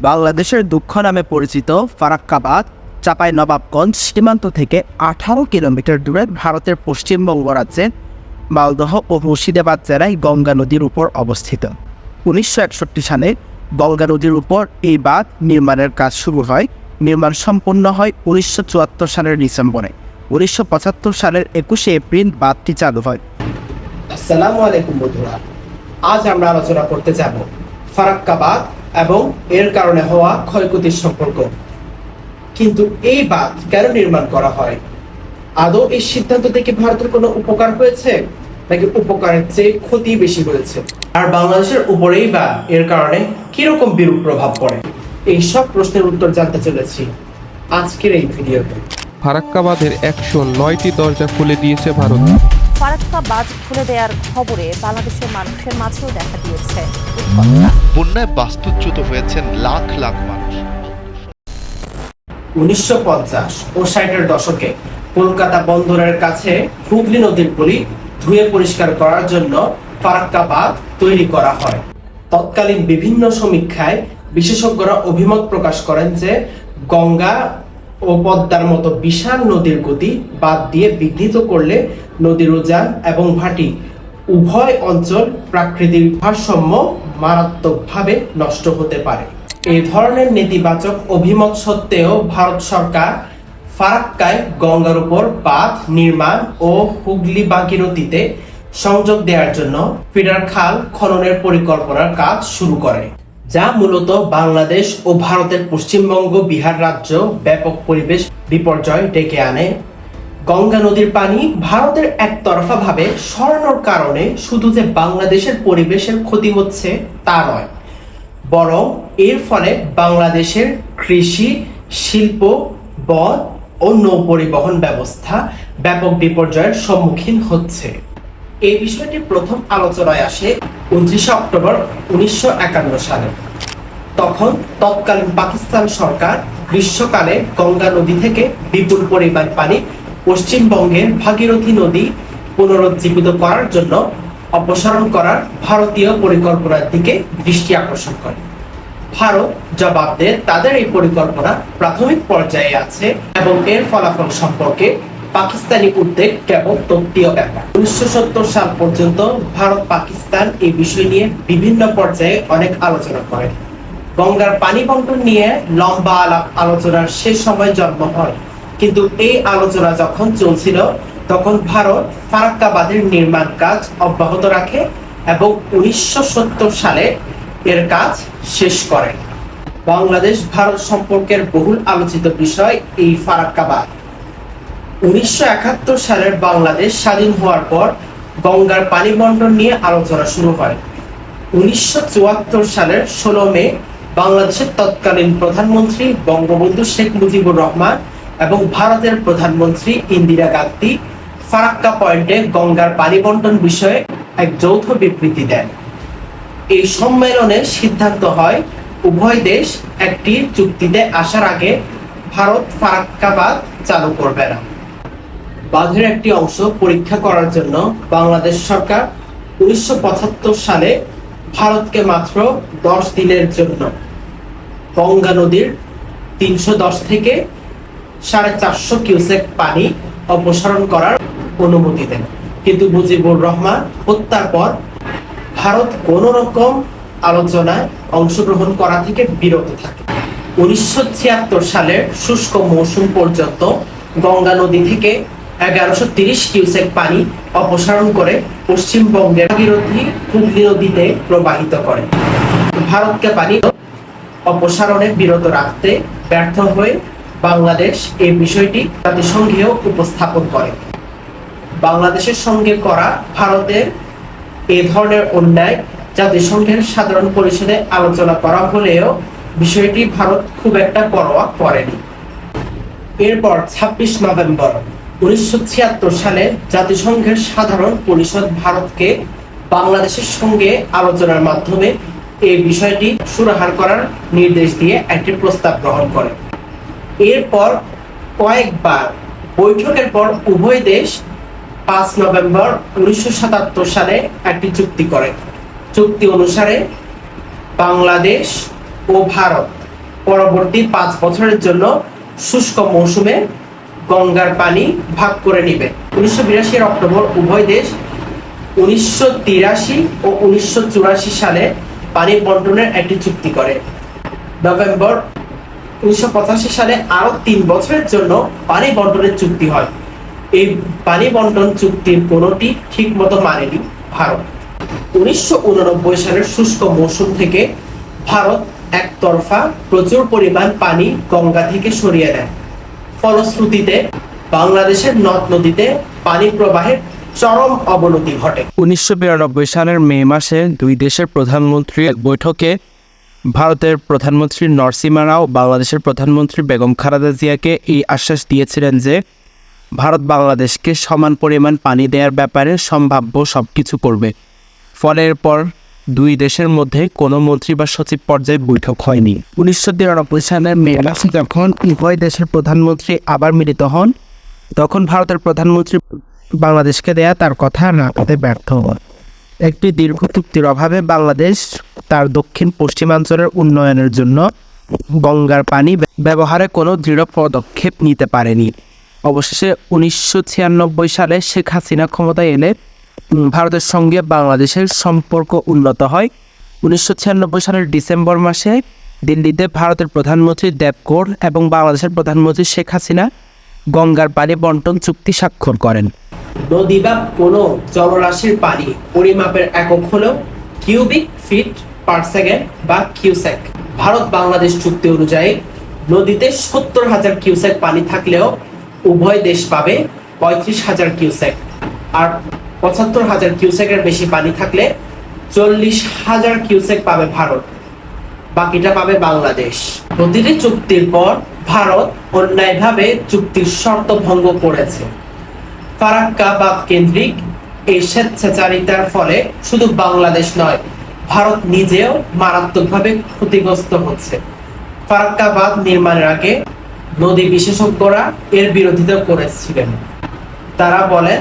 বাংলাদেশের দুঃখ নামে পরিচিত ফারাক্কাবাদ চাপাই নবাবগঞ্জ সীমান্ত থেকে আঠারো কিলোমিটার দূরে ভারতের পশ্চিমবঙ্গ রাজ্যের মালদহ ও মুর্শিদাবাদ জেলায় গঙ্গা নদীর উপর অবস্থিত। উনিশশো একষট্টি সালে গঙ্গা নদীর উপর এই বাঁধ নির্মাণের কাজ শুরু হয়। নির্মাণ সম্পন্ন হয় উনিশশো চুয়াত্তর সালের ডিসেম্বরে। উনিশশো পঁচাত্তর সালের একুশে এপ্রিল বাঁধটি চালু হয়। আসসালামু আলাইকুম বন্ধুরা, আজ আমরা আলোচনা করতে যাব ফারাক্কাবাদ এবং এর কারণে হওয়া ক্ষয়ক্ষতির সম্পর্ক। কিন্তু এই বাঁধ কেন নির্মাণ করা হয়? আদৌ এই সিদ্ধান্ত থেকে ভারতের কোনো উপকার হয়েছে, নাকি উপকারের চেয়ে ক্ষতি বেশি হয়েছে? আর বাংলাদেশের উপরেই বা এর কারণে কীরকম বিরূপ প্রভাব পড়ে? এই সব প্রশ্নের উত্তর জানতে চলেছি আজকের এই ভিডিওতে। ফারাক্কাবাদের একশো নয়টি দরজা খুলে দিয়েছে ভারত। ফারাক্কা বাঁধ খুলে দেওয়ার খবরে বাংলাদেশের মানুষের মাঝেও দেখা দিয়েছে বন্যায় বাস্তুচ্যুত হয়েছেন লাখ লাখ মানুষ। উনিশশো পঞ্চাশ ও ষাটের দশকে কলকাতা বন্দরের কাছে হুগলি নদীর পলি ধুয়ে পরিষ্কার করার জন্য ফারাক্কা বাঁধ তৈরি করা হয়। তৎকালীন বিভিন্ন সমীক্ষায় বিশেষজ্ঞরা অভিমত প্রকাশ করেন যে গঙ্গা ও পদ্মার মতো বিশাল নদীর গতি বাদ দিয়ে বিঘ্নিত করলে নদীর উজান এবং ভাটি উভয় অঞ্চল প্রাকৃতিক ভারসাম্য মারাত্মকভাবে নষ্ট হতে পারে। এই ধরনের নেতিবাচক অভিমত সত্ত্বেও ভারত সরকার ফারাক্কায় গঙ্গার উপর বাঁধ নির্মাণ ও হুগলি বাগিরতিতে সংযোগ দেওয়ার জন্য ফিডার খাল খননের পরিকল্পনার কাজ শুরু করে। যা মূলত বাংলাদেশ ও ভারতের পশ্চিমবঙ্গ বিহার রাজ্য ব্যাপক পরিবেশ বিপর্যয় ডেকে আনে। গঙ্গা নদীর পানি ভারতের একতরফা ভাবে সরানোর কারণে শুধু যে বাংলাদেশের পরিবেশের ক্ষতি হচ্ছে তা নয়, বরং এর ফলে বাংলাদেশের কৃষি, শিল্প, বন ও নৌ পরিবহন ব্যবস্থা ব্যাপক বিপর্যয়ের সম্মুখীন হচ্ছে। এই বিষয়টি প্রথম আলোচনায় আসে উনত্রিশে অক্টোবর উনিশশো একান্ন সালে। তখন তৎকালীন পাকিস্তান সরকার গ্রীষ্মকালে গঙ্গা নদী থেকে বিপুল পরিমাণ পানি পশ্চিমবঙ্গের ভাগীরথী নদী পুনরুজ্জীবিত করার জন্য অপসারণ করার ভারতীয় পরিকল্পনার দিকে দৃষ্টি আকর্ষণ করে। ভারত জবাব দেয় তাদের এই পরিকল্পনা প্রাথমিক পর্যায়ে আছে এবং এর ফলাফল সম্পর্কে পাকিস্তানি উদ্বেগ কেবল তত্ত্বীয় ব্যাপার। উনিশশো সত্তর সাল পর্যন্ত ভারত পাকিস্তান এই বিষয় নিয়ে বিভিন্ন পর্যায়ে অনেক আলোচনা করে। গঙ্গার পানি বন্টন নিয়ে লম্বা আলাপ আলোচনার শেষ সময় জন্ম হয়। কিন্তু এই আলোচনা যখন চলছিল, তখন ভারত ফারাক্কা বাঁধের নির্মাণ কাজ অব্যাহত রাখে এবং উনিশশো সত্তর সালে এর কাজ শেষ করে। বাংলাদেশ ভারত সম্পর্কের বহুল আলোচিত বিষয় এই ফারাক্কা বাঁধ উনিশশো একাত্তর সালের বাংলাদেশ স্বাধীন হওয়ার পর গঙ্গার পানি বন্টন নিয়ে আলোচনা শুরু হয়। উনিশশো চুয়াত্তর সালের ষোলো মে বাংলাদেশের তৎকালীন প্রধানমন্ত্রী বঙ্গবন্ধু শেখ মুজিবুর রহমান এবং ভারতের প্রধানমন্ত্রী ইন্দিরা গান্ধী ফারাক্কা পয়েন্টে গঙ্গার পানি বন্টন বিষয়ে এক যৌথ বিবৃতি দেন। এই সম্মেলনে সিদ্ধান্ত হয়, উভয় দেশ একটি চুক্তিতে আসার আগে ভারত ফারাক্কা বাঁধ চালু করবে না। বাঁধের একটি অংশ পরীক্ষা করার জন্য বাংলাদেশ সরকার উনিশশো পঁচাত্তর সালে ভারতকে মাত্র দশ দিনের জন্য গঙ্গা নদীর তিনশো দশ থেকে সাড়ে চারশো কিউসেক পানি অপসারণ করার অনুমতি দেন। কিন্তু মুজিবুর রহমান হত্যার পর ভারত কোন রকম আলোচনায় অংশগ্রহণ করা থেকে বিরত থাকে। উনিশশো ছিয়াত্তর সালের শুষ্ক মৌসুম পর্যন্ত গঙ্গা নদী থেকে এগারোশো তিরিশ কিউসেক পানি অপসারণ করে পশ্চিমবঙ্গের ভাগীরথী হুগলি নদীতে প্রবাহিত করে। ভারতকে পানি অপসারণে বিরত রাখতে ব্যর্থ হয়ে বাংলাদেশ এই বিষয়টি জাতিসংঘেও উপস্থাপন করে। বাংলাদেশের সঙ্গে করা ভারতের এ ধরনের অন্যায় জাতিসংঘের সাধারণ পরিষদে আলোচনা করা হলেও বিষয়টি ভারত খুব একটা পরোয়া করেনি। এরপর ছাব্বিশ নভেম্বর উনিশশো ছিয়াত্তর সালে জাতিসংঘের সাধারণ পরিষদ ভারতকে বাংলাদেশের সঙ্গে আলোচনার মাধ্যমে এই বিষয়টি সুরাহার করার নির্দেশ দিয়ে একটি প্রস্তাব গ্রহণ করে। এরপর কয়েকবার বৈঠকের পর উভয় দেশ পাঁচ নভেম্বর উনিশশো সাতাত্তর সালে একটি চুক্তি করে। চুক্তি অনুসারে বাংলাদেশ ও ভারত পরবর্তী পাঁচ বছরের জন্য শুষ্ক মৌসুমে গঙ্গার পানি ভাগ করে নিবে। উনিশশো বিরাশি অক্টোবর, উভয় দেশ উনিশশো তিরাশি ও উনিশশো চুরাশি সালে পানি বন্টনের একটি চুক্তি করে। নভেম্বর উনিশশো পঁচাশি সালে আরও তিন বছরের জন্য পানি বন্টনের চুক্তি হয়। এই পানি বন্টন চুক্তির কোনোটি ঠিক মতো মানেনি ভারত। উনিশশো উননব্বই সালের শুষ্ক মৌসুম থেকে ভারত একতরফা প্রচুর পরিমাণ পানি গঙ্গা থেকে সরিয়ে নেয়। ফলশ্রুতিতে বাংলাদেশের নদ নদীতে পানি প্রবাহের চরম অবনতি ঘটে। উনিশশো বিরানব্বই সালের মে মাসে দুই দেশের প্রধানমন্ত্রী এক বৈঠকে ভারতের প্রধানমন্ত্রী নরসিমা রাও, বাংলাদেশের প্রধানমন্ত্রী বেগম খালেদা জিয়াকে এই আশ্বাস দিয়েছিলেন যে, ভারত বাংলাদেশকে সমান পরিমাণ পানি দেওয়ার ব্যাপারে সম্ভাব্য সব কিছু করবে। ফলে এরপর দুই দেশের মধ্যে কোনো মন্ত্রী বা সচিব পর্যায়ে বৈঠক হয়নি। উনিশশো তিরানব্বই সালের মে মাসে যখন উভয় দেশের প্রধানমন্ত্রী আবার মিলিত হন, তখন ভারতের প্রধানমন্ত্রী বাংলাদেশকে দেয়া তার কথা রাখতে ব্যর্থ হন। একটি দীর্ঘ চুক্তির অভাবে বাংলাদেশ তার দক্ষিণ পশ্চিমাঞ্চলের উন্নয়নের জন্য গঙ্গার পানি ব্যবহারে কোনো দৃঢ় পদক্ষেপ নিতে পারেনি। অবশেষে উনিশশো ছিয়ানব্বই সালে শেখ হাসিনা ক্ষমতায় এলে ভারতের সঙ্গে বাংলাদেশের সম্পর্ক উন্নত হয়। উনিশশো ছিয়ানব্বই সালের ডিসেম্বর মাসে দিল্লিতে ভারতের প্রধানমন্ত্রী দেবকোর এবং বাংলাদেশের প্রধানমন্ত্রী শেখ হাসিনা গঙ্গার পানি বন্টন চুক্তি স্বাক্ষর করেন। নদী বা কোনো জলরাশির পানি পরিমাপের একক হল কিউবিক ফিট পার সেকেন্ড বা কিউসেক। ভারত বাংলাদেশ চুক্তি অনুযায়ী নদীতে সত্তর হাজার কিউসেক পানি থাকলেও উভয় দেশ পাবে পঁয়ত্রিশ হাজার কিউসেক। আর পঁচাত্তর হাজার কিউসেকের বেশি পানি থাকলে চল্লিশ হাজার কিউসেক পাবে ভারত। বাকিটা পাবে বাংলাদেশ। প্রতিটি চুক্তির পর ভারত অন্যায়ভাবে চুক্তির শর্ত ভঙ্গ করেছে। ফারাক্কা বাদ কেন্দ্রিক এই স্বেচ্ছাচারিতার ফলে শুধু বাংলাদেশ নয়, ভারত নিজেও মারাত্মকভাবে ক্ষতিগ্রস্ত হচ্ছে। ফারাক্কা বাঁধ নির্মাণের আগে নদী বিশেষজ্ঞরা এর বিরোধিতা করেছিলেন। তারা বলেন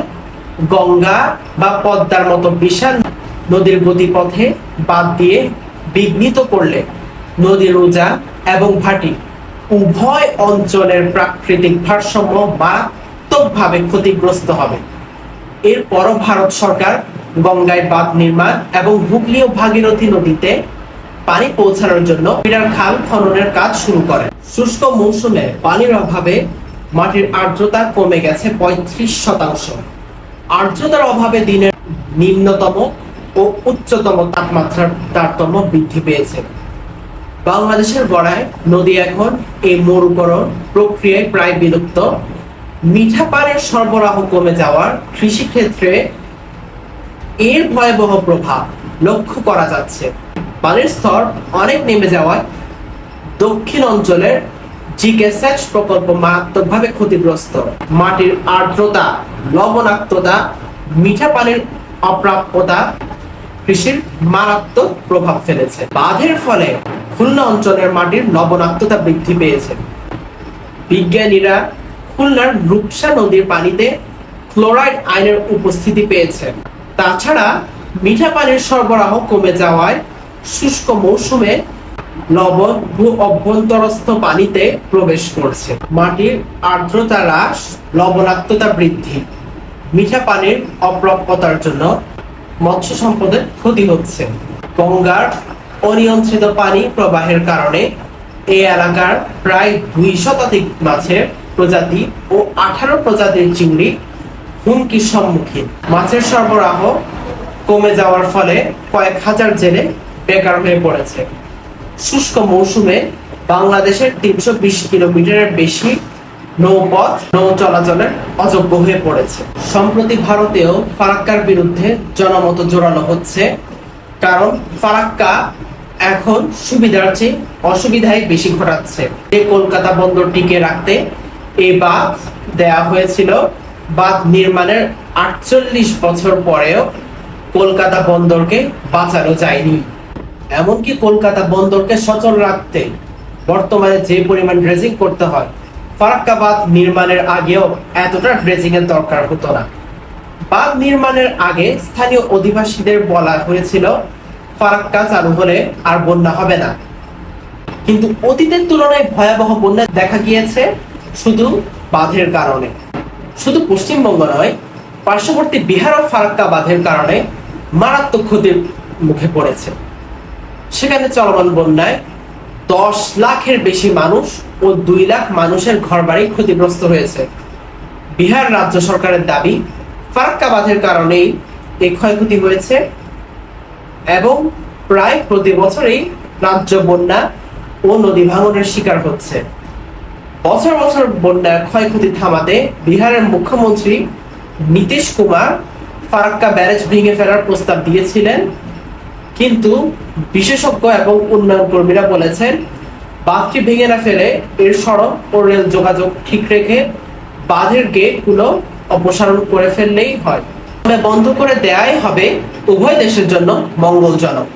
গঙ্গা বা পদ্মার মতো বিশাল নদীর গতিপথে বাদ দিয়ে বিঘ্নিত করলে নদীর উজা এবং ভাটি উভয় অঞ্চলের প্রাকৃতিক ভারসাম্য মারাত্মকভাবে ক্ষতিগ্রস্ত হবে। এরপরও ভারত সরকার গঙ্গায় বাঁধ নির্মাণ এবং হুগলি ও ভাগীরথী নদীতে পানি পৌঁছানোর জন্য বিরাট খাল খননের কাজ শুরু করে। শুষ্ক মৌসুমে পানির অভাবে মাটির আর্দ্রতা কমে গেছে পঁয়ত্রিশ শতাংশ। আর্দ্রতার অভাবে দিনের নিম্নতম ও উচ্চতম তাপমাত্রার তারতম্য বৃদ্ধি পেয়েছে। বাংলাদেশের গড়ায় নদী এখন এই মরুকরণ প্রক্রিয়ায় প্রায় বিলুপ্ত। মিঠা পানির সরবরাহ কমে যাওয়ার কৃষিক্ষেত্রে এর ভয়াবহ প্রভাব লক্ষ্য করা যাচ্ছে। পানির স্তর অনেক নেমে যাওয়ায় দক্ষিণ অঞ্চলের জিকে প্রকল্প মারাত্মকভাবে ক্ষতিগ্রস্ত। মাটির আর্দ্রতা, লবণাক্ততা, মিঠা পানির অপ্রাপ্যতা কৃষির মারাত্মক প্রভাব ফেলেছে। বাঁধের ফলে খুলনা অঞ্চলের মাটির লবণাক্ততা বৃদ্ধি পেয়েছে। বিজ্ঞানীরা খুলনার রূপসা নদীর পানিতে ক্লোরাইড আয়নের উপস্থিতি পেয়েছে। তাছাড়া মিঠা পানির সরবরাহ কমে যাওয়ায় শুষ্ক মৌসুমে লবণ ভূ অভ্যন্তরস্থ পানিতে প্রবেশ করছে। মাটির আর্দ্রতা হ্রাস, লবণাক্ততা বৃদ্ধি, মিঠা পানির অপ্রাপ্যতার জন্য মৎস্য সম্পদের ক্ষতি হচ্ছে। গঙ্গার অনিয়ন্ত্রিত পানি প্রবাহের কারণে এই এলাকার প্রায় দুই শতাধিক মাছের প্রজাতি ও আঠারো প্রজাতির চিংড়ি হুমকির সম্মুখীন। মাছের সরবরাহ কমে যাওয়ার ফলে কয়েক হাজার জেলে বেকার হয়ে পড়েছে। শুষ্ক মৌসুমে বাংলাদেশের তিনশো বিশ কিলোমিটারের বেশি নৌপথ, নৌ চলাচলের অযোগ্য হয়ে পড়েছে। সম্প্রতি ভারতেও ফারাক্কার বিরুদ্ধে জনমত জোরালো হচ্ছে, কারণ ফারাক্কা এখন সুবিধার চেয়ে অসুবিধাই বেশি ঘটাচ্ছে। যে কলকাতা বন্দর টিকে রাখতে এ বাঁধ দেয়া হয়েছিল, বাঁধ নির্মাণের আটচল্লিশ বছর পরেও কলকাতা বন্দরকে বাঁচানো যায়নি। এমনকি কলকাতা বন্দরকে সচল রাখতে বর্তমানে যে পরিমাণ ড্রেজিং করতে হয়, ফারাক্কাবাদ নির্মাণের আগেও এতটা ড্রেজিং এর দরকার হতো না। বাঁধ নির্মাণের আগে স্থানীয় অধিবাসীদের বলা হয়েছিল, ফারাক্কা চালু হলে আর বন্যা হবে না। কিন্তু অতীতের তুলনায় ভয়াবহ বন্যা দেখা গিয়েছে শুধু বাঁধের কারণে। শুধু পশ্চিমবঙ্গ নয়, পার্শ্ববর্তী বিহার ও ফারাক্কা বাঁধের কারণে মারাত্মক ক্ষতির মুখে পড়েছে। সেখানে চলমান বন্যায় দশ লাখের বেশি মানুষ ও দুই লাখ মানুষের ঘরবাড়ি ক্ষতিগ্রস্ত হয়েছে। বিহার রাজ্য সরকারের দাবি ফারাক্কা বাঁধের কারণেই এই ক্ষয়ক্ষতি হয়েছে এবং প্রায় প্রতি বছরই রাজ্য বন্যা ও নদী ভাঙনের শিকার হচ্ছে। বছর বছর বন্যার ক্ষয়ক্ষতি থামাতে বিহারের মুখ্যমন্ত্রী নীতিশ কুমার ফারাক্কা ব্যারেজ ভেঙে ফেলার প্রস্তাব দিয়েছিলেন। কিন্তু বিশেষজ্ঞ এবং উন্নয়ন কর্মীরা বলেছেন, বাঁধটি ভেঙে না ফেলে এর সড়ক ও রেল যোগাযোগ ঠিক রেখে বাঁধের গেটগুলো অপসারণ করে ফেললেই হয়। তবে বন্ধ করে দেয়াই হবে উভয় দেশের জন্য মঙ্গলজনক।